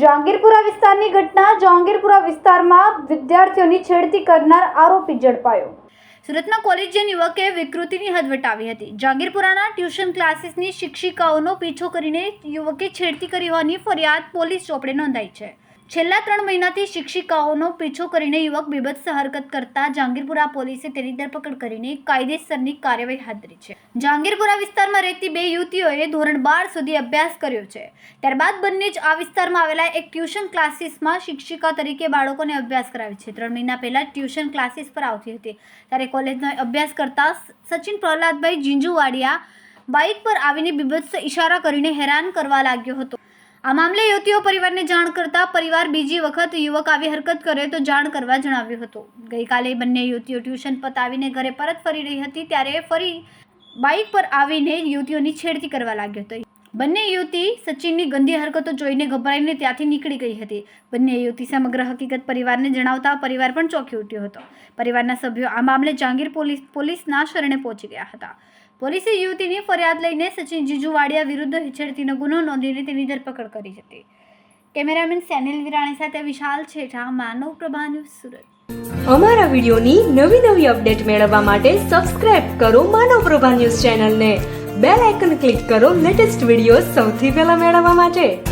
જહાંગીરપુરા વિસ્તારની ઘટના જહાંગીરપુરા વિસ્તારમાં વિદ્યાર્થીઓની છેડતી કરનાર આરોપી ઝડપાયો. સુરતમાં કોલેજિયન યુવકે વિકૃતિની હદ વટાવી હતી. જહાંગીરપુરાના ટ્યુશન ક્લાસીસની શિક્ષિકાઓનો પીછો કરીને યુવકે છેડતી કરી હોવાની ફરિયાદ પોલીસ ચોપડે નોંધાઈ છે. છેલ્લા ત્રણ મહિનાથી શિક્ષિકાઓનો પીછો કરીને યુવક બીભત્સ હરકત કરતા જહાંગીરપુરા પોલીસે તેની ધરપકડ કરીને કાયદેસરની કાર્યવાહી હાથ ધરી છે. જહાંગીરપુરા વિસ્તારમાં રહેતી બે યુવતીઓએ ધોરણ બાર સુધી અભ્યાસ કર્યો છે. ત્યારબાદ બંને જ આ વિસ્તારમાં આવેલા એક ટ્યુશન ક્લાસીસમાં શિક્ષિકા તરીકે બાળકોને અભ્યાસ કરાવે છે. ત્રણ મહિના પહેલા ટ્યુશન ક્લાસીસ પર આવતી હતી. ત્યારે કોલેજનો અભ્યાસ કરતા સચિન પ્રહલાદભાઈ જીંજુવાડિયા બાઇક પર આવીને બીભત્સ ઇશારા કરીને હેરાન કરવા લાગ્યો હતો. આ મામલે યુવતીઓ પરિવારને જાણ કરતા પરિવાર બીજી વખત યુવક આવી હરકત કરે તો જાણ કરવા જણાવ્યું હતું. ગઈકાલે બંને યુવતીઓ ટ્યુશન પતાવીને ઘરે પરત ફરી રહી હતી ત્યારે ફરી બાઇક પર આવીને યુવતીઓની છેડતી કરવા લાગ્યો હતો. બંને યુવતી સચિનની ગંદી હરકતો જોઈને ગભરાઈને ત્યાંથી નીકળી ગઈ હતી. બંને યુવતી સમગ્ર હકીકત પરિવારને જણાવતા પરિવાર પણ ચોંકી ઉઠ્યો હતો. પરિવારના સભ્યો આ મામલે જહાંગીર પોલીસ, પોલીસના શરણે પહોંચી ગયા હતા. પોલીસે યુવતીની ફરિયાદ લઈને સચિન જીજુવાડિયા વિરુદ્ધ હિચડતીનો ગુનો નોંધીને તેની ધરપકડ કરી હતી. કેમેરામેન સેનિલ વિરાણી સાથે વિશાલ છેઠા, માનવ પ્રભા સુરત. અમારા વિડીયોની નવી નવી અપડેટ મેળવવા માટે સબસ્ક્રાઇબ કરો માનવ પ્રભા ન્યૂઝ ચેનલને. બેલ આઇકન ક્લિક કરો લેટેસ્ટ વીડિયો સૌથી પહેલા મેળવવા માટે.